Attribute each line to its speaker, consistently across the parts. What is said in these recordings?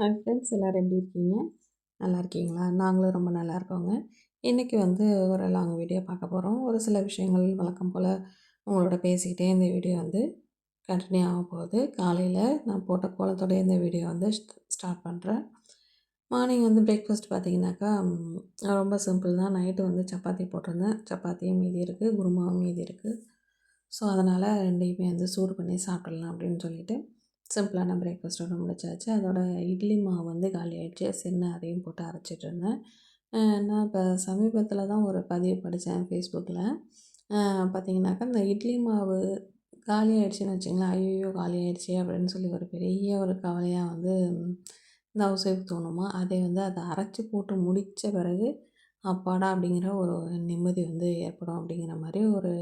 Speaker 1: hi friends எல்லோரும் எப்படி இருக்கீங்க நல்லா இருக்கீங்களா நாங்களும் ரொம்ப நல்லா இருக்கோங்க இன்றைக்கி வந்து ஒரு லாங் வீடியோ பார்க்க போகிறோம் ஒரு சில விஷயங்கள் வழக்கம் போல் உங்களோட பேசிக்கிட்டே இந்த வீடியோ வந்து கண்டினியூ ஆக போகுது காலையில் நான் போட்ட கோலத்தோடைய இந்த வீடியோ வந்து ஸ்டார்ட் பண்ணுறேன் மார்னிங் வந்து பிரேக்ஃபாஸ்ட் பார்த்திங்கனாக்கா ரொம்ப சிம்பிள் தான் நைட்டு வந்து சப்பாத்தி போட்டிருந்தேன் சப்பாத்தியும் மீதி இருக்குது குருமாவும் மீதி இருக்குது ஸோ அதனால் ரெண்டையுமே வந்து சூடு பண்ணி சாப்பிடலாம் அப்படின்னு சொல்லிவிட்டு சிம்பிளான ஒன்று முடிச்சாச்சு அதோட இட்லி மாவு வந்து காலி ஆகிடுச்சு சின்ன அதையும் போட்டு அரைச்சிட்ருந்தேன் நான் இப்போ சமீபத்தில் தான் ஒரு பதிவு படித்தேன் ஃபேஸ்புக்கில் பார்த்தீங்கன்னாக்கா இந்த இட்லி மாவு காலி ஆகிடுச்சின்னு வச்சிங்களேன் ஐயோ காலி ஆகிடுச்சி அப்படின்னு சொல்லி ஒரு பெரிய ஒரு கவலையாக வந்து இந்த ஹவுஸ் ஒய்ஃப் தோணுமா அதை வந்து அதை அரைச்சி போட்டு முடித்த பிறகு அப்பாடா அப்படிங்கிற ஒரு நிம்மதி வந்து ஏற்படும் அப்படிங்கிற மாதிரி ஒரு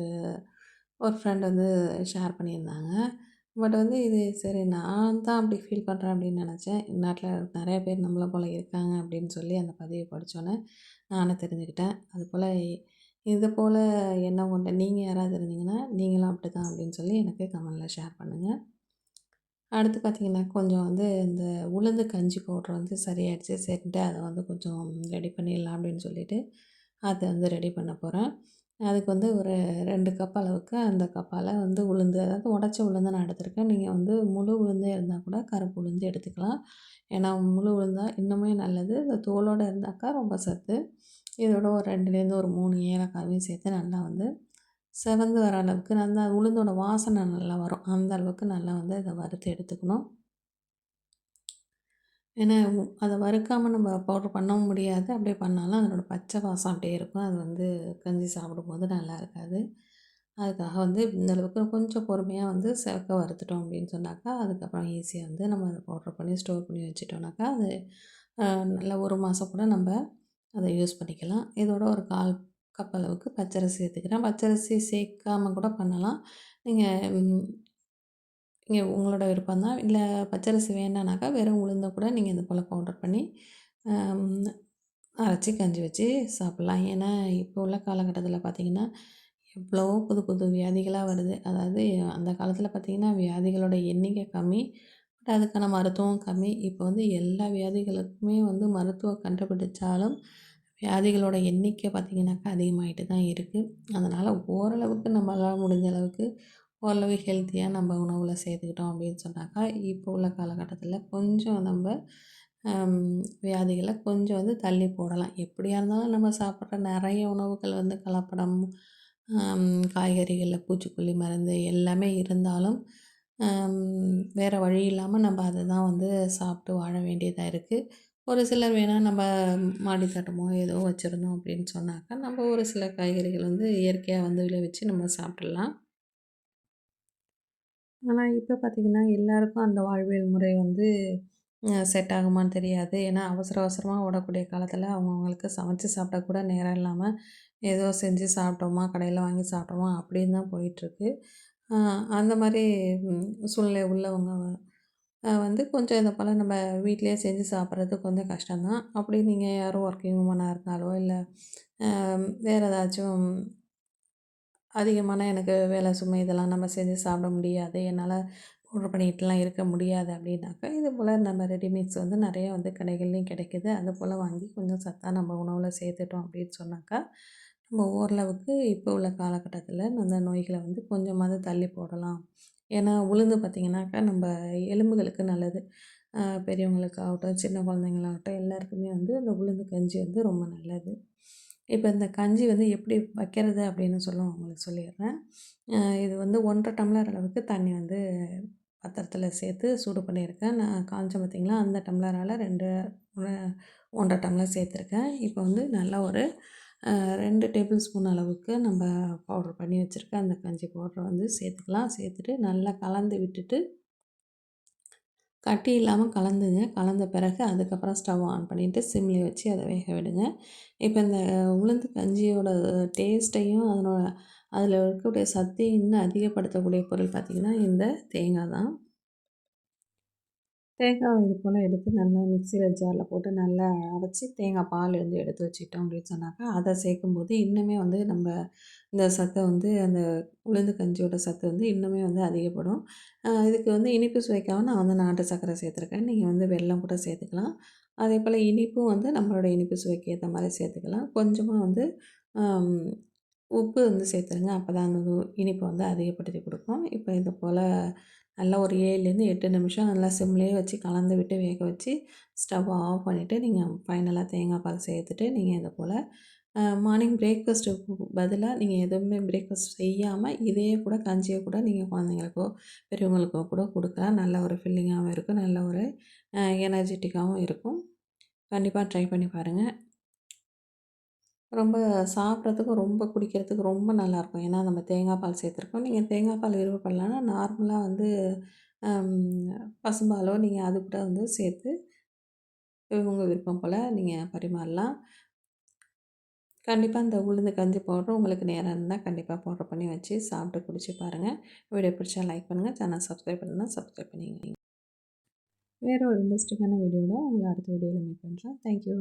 Speaker 1: ஒரு ஃப்ரெண்ட் வந்து ஷேர் பண்ணியிருந்தாங்க பட் வந்து இது சரி நான் தான் அப்படி ஃபீல் பண்ணுறேன் அப்படின்னு நினச்சேன் நாட்டில் நிறைய பேர் நம்மளை போல் இருக்காங்க அப்படின்னு சொல்லி அந்த பதிவை படித்தோன்னே நானே தெரிஞ்சுக்கிட்டேன் அதுபோல் இது போல் என்ன கொண்ட நீங்கள் யாராவது இருந்தீங்கன்னா நீங்களும் அப்படி தான் அப்படின்னு சொல்லி எனக்கு கமெண்டில் ஷேர் பண்ணுங்கள் அடுத்து பார்த்திங்கன்னா கொஞ்சம் வந்து இந்த உளுந்து கஞ்சி பவுட்ரு வந்து சரியாயிடுச்சு சரிட்டு அதை வந்து கொஞ்சம் ரெடி பண்ணிடலாம் அப்படின்னு சொல்லிவிட்டு அதை வந்து ரெடி பண்ண போகிறேன் அதுக்கு வந்து ஒரு ரெண்டு கப் அளவுக்கு அந்த கப்பால் வந்து உளுந்து அதாவது உடச்ச உளுந்து நான் எடுத்திருக்கேன் நீங்கள் வந்து முழு உளுந்தே இருந்தால் கூட கருப்பு உளுந்து எடுத்துக்கலாம் ஏன்னா முழு உளுந்தா இன்னுமே நல்லது இந்த தோலோடு இருந்தாக்கா ரொம்ப சத்து இதோட ஒரு ரெண்டுலேருந்து ஒரு மூணு ஏலக்காவையும் சேர்த்து நல்லா வந்து செவந்து வர அளவுக்கு நல்லா உளுந்தோட வாசனை நல்லா வரும் அந்த அளவுக்கு நல்லா வந்து இதை வறுத்து எடுத்துக்கணும் ஏன்னா அதை வறுக்காமல் நம்ம பவுட்ரு பண்ணவும் முடியாது அப்படியே பண்ணாலும் அதனோடய பச்சை வாசம் அப்படியே இருக்கும் அது வந்து கஞ்சி சாப்பிடும்போது நல்லா இருக்காது அதுக்காக வந்து இந்தளவுக்கு கொஞ்சம் பொறுமையாக வந்து செவக்க வறுத்துட்டோம் அப்படின்னு சொன்னாக்கா அதுக்கப்புறம் ஈஸியாக வந்து நம்ம அதை பவுட்ரு பண்ணி ஸ்டோர் பண்ணி வச்சிட்டோம்னாக்கா அது நல்லா ஒரு மாதம் கூட நம்ம அதை யூஸ் பண்ணிக்கலாம் இதோட ஒரு கால் கப் அளவுக்கு பச்சரிசி சேர்த்துக்கிறேன் பச்சரிசி சேர்க்காமல் கூட பண்ணலாம் நீங்கள் இங்கே உங்களோட விருப்பம் தான் இல்லை பச்சரிசி வேண்டானாக்கா வெறும் உளுந்த கூட நீங்கள் இந்த போல் பவுடர் பண்ணி அரைச்சி கஞ்சி வச்சு சாப்பிட்லாம் ஏன்னா இப்போ உள்ள காலகட்டத்தில் பார்த்திங்கன்னா எவ்வளோ புது புது வியாதிகளாக வருது அதாவது அந்த காலத்தில் பார்த்திங்கன்னா வியாதிகளோட எண்ணிக்கை கம்மி பட் அதுக்கான மருத்துவம் கம்மி இப்போ வந்து எல்லா வியாதிகளுக்குமே வந்து மருத்துவம் கண்டுபிடிச்சாலும் வியாதிகளோட எண்ணிக்கை பார்த்திங்கனாக்கா அதிகமாகிட்டு தான் இருக்குது அதனால் ஓரளவுக்கு நம்மளால் முடிஞ்ச அளவுக்கு ஓரளவு ஹெல்த்தியாக நம்ம உணவில் சேர்த்துக்கிட்டோம் அப்படின்னு சொன்னாக்கா இப்போ உள்ள காலகட்டத்தில் கொஞ்சம் நம்ம வியாதிகளை கொஞ்சம் வந்து தள்ளி போடலாம் எப்படியாக இருந்தாலும் நம்ம சாப்பிட்ற நிறைய உணவுகள் வந்து கலப்படம் காய்கறிகளில் பூச்சிக்கொல்லி மருந்து எல்லாமே இருந்தாலும் வேறு வழி இல்லாமல் நம்ம அதை தான் வந்து சாப்பிட்டு வாழ வேண்டியதாக இருக்குது ஒரு சிலர் வேணால் நம்ம மாடித்தோட்டமோ ஏதோ வச்சுருந்தோம் அப்படின்னு சொன்னாக்கா நம்ம ஒரு சில காய்கறிகள் வந்து இயற்கையாக வந்து விளைவிச்சு நம்ம சாப்பிட்லாம் ஆனால் இப்போ பார்த்திங்கன்னா எல்லாருக்கும் அந்த வாழ்வியல் முறை வந்து செட் ஆகுமான்னு தெரியாது ஏன்னா அவசர அவசரமாக ஓடக்கூடிய காலத்தில் அவங்கவுங்களுக்கு சமைச்சு சாப்பிட கூட நேரம் இல்லாமல் ஏதோ செஞ்சு சாப்பிட்டோமா கடையில் வாங்கி சாப்பிட்டோமா அப்படின்னு தான் போயிட்டுருக்கு அந்த மாதிரி சூழ்நிலை உள்ளவங்க வந்து கொஞ்சம் இதை போல் நம்ம வீட்லேயே செஞ்சு சாப்பிட்றது கொஞ்சம் கஷ்டம்தான் அப்படி நீங்கள் யாரும் ஒர்க்கிங் உமனாக இருந்தாலோ இல்லை வேறு ஏதாச்சும் அதிகமான எனக்கு வேலை சுமை இதெல்லாம் நம்ம செஞ்சு சாப்பிட முடியாது என்னால் ஆர்டர் பண்ணிகிட்டுலாம் இருக்க முடியாது அப்படின்னாக்கா இது போல் நம்ம ரெடிமேட்ஸ் வந்து நிறையா வந்து கடைகள்லேயும் கிடைக்கிது அது போல் வாங்கி கொஞ்சம் சத்தாக நம்ம உணவில் சேர்த்துட்டோம் அப்படின்னு சொன்னாக்கா நம்ம ஓரளவுக்கு இப்போ உள்ள காலகட்டத்தில் அந்த நோய்களை வந்து கொஞ்சமாவது தள்ளி போடலாம் ஏன்னா உளுந்து பார்த்திங்கனாக்கா நம்ம எலும்புகளுக்கு நல்லது பெரியவங்களுக்காகட்டும் சின்ன குழந்தைங்களாகட்டும் எல்லாருக்குமே வந்து அந்த உளுந்து கஞ்சி வந்து ரொம்ப நல்லது இப்போ இந்த கஞ்சி வந்து எப்படி வைக்கிறது அப்படின்னு சொல்லும் உங்களுக்கு சொல்லிடுறேன் இது வந்து ஒன்றரை டம்ளர் அளவுக்கு தண்ணி வந்து பத்திரத்தில் சேர்த்து சூடு பண்ணியிருக்கேன் நான் காஞ்ச பார்த்திங்களா அந்த டம்ளரால் ரெண்டு ஒன்றரை டம்ளர் சேர்த்துருக்கேன் இப்போ வந்து நல்லா ஒரு ரெண்டு டேபிள் ஸ்பூன் அளவுக்கு நம்ம பவுடர் பண்ணி வச்சுருக்கேன் அந்த கஞ்சி பவுடரை வந்து சேர்த்துக்கலாம் சேர்த்துட்டு நல்லா கலந்து விட்டுட்டு கட்டி இல்லாமல் கலந்துங்க கலந்த பிறகு அதுக்கப்புறம் ஸ்டவ் ஆன் பண்ணிவிட்டு சிம்லி வச்சு அதை வேக விடுங்க இப்போ இந்த உளுந்து கஞ்சியோட டேஸ்ட்டையும் அதனோட அதில் இருக்கக்கூடிய சத்தையும் இன்னும் அதிகப்படுத்தக்கூடிய பொருள் பார்த்திங்கன்னா இந்த தேங்காய் தான் தேங்காய் இது போல் எடுத்து நல்லா மிக்சியில் ஜாரில் போட்டு நல்லா அரைச்சி தேங்காய் பால் எழுந்து எடுத்து வச்சுட்டோம் அப்படின்னு சொன்னாக்கா அதை சேர்க்கும்போது இன்னுமே வந்து நம்ம இந்த சத்தை வந்து அந்த உளுந்து கஞ்சியோட சத்து வந்து இன்னுமே வந்து அதிகப்படும் இதுக்கு வந்து இனிப்பு சுவைக்காக நான் வந்து நாட்டு சர்க்கரை சேர்த்துருக்கேன் நீங்கள் வந்து வெல்லம் கூட சேர்த்துக்கலாம் அதே போல் இனிப்பும் வந்து நம்மளோட இனிப்பு சுவைக்கு ஏற்ற மாதிரி சேர்த்துக்கலாம் கொஞ்சமாக வந்து உப்பு வந்து சேர்த்துருங்க அப்போ தான் அந்த இனிப்பு வந்து அதிகப்படுத்தி கொடுக்கும் இப்போ இது போல் நல்லா ஒரு ஏழுலேருந்து எட்டு நிமிஷம் நல்லா சிம்லேயே வச்சு கலந்து விட்டு வேக வச்சு ஸ்டவ் ஆஃப் பண்ணிவிட்டு நீங்கள் ஃபைனலாக தேங்காய் பால் சேர்த்துட்டு நீங்கள் இது போல் மார்னிங் பிரேக்ஃபாஸ்ட்டுக்கு பதிலாக நீங்கள் எதுவுமே பிரேக்ஃபாஸ்ட் செய்யாமல் இதே கூட கஞ்சியை கூட நீங்கள் குழந்தைங்களுக்கோ பெரியவங்களுக்கோ கூட கொடுக்கலாம் நல்ல ஒரு ஃபில்லிங்காகவும் இருக்கும் நல்ல ஒரு எனர்ஜெட்டிக்காகவும் இருக்கும் கண்டிப்பாக ட்ரை பண்ணி பாருங்கள் ரொம்ப சாப்பிட்றதுக்கும் ரொம்ப குடிக்கிறதுக்கு ரொம்ப நல்லாயிருக்கும் ஏன்னா நம்ம தேங்காய் பால் சேர்த்துருக்கோம் நீங்கள் தேங்காய் பால் விருப்பப்படலன்னா நார்மலாக வந்து பசும்பாலோ நீங்கள் அது கூட வந்து சேர்த்து உங்கள் விருப்பம் போல் நீங்கள் பரிமாறலாம் கண்டிப்பாக இந்த உளுந்து கஞ்சி பவுட்ரு உங்களுக்கு நேரம் இருந்தால் கண்டிப்பாக பவுட்ரு பண்ணி வச்சு சாப்பிட்டு குடிச்சு பாருங்கள் வீடியோ பிடிச்சா லைக் பண்ணுங்கள் சேனல் சப்ஸ்கிரைப் பண்ணால் சப்ஸ்கிரைப் பண்ணிங்க வேறு ஒரு இன்ட்ரெஸ்டிங்கான வீடியோவில் உங்களை அடுத்த வீடியோவில் மீட் பண்ணுறேன் தேங்க்யூ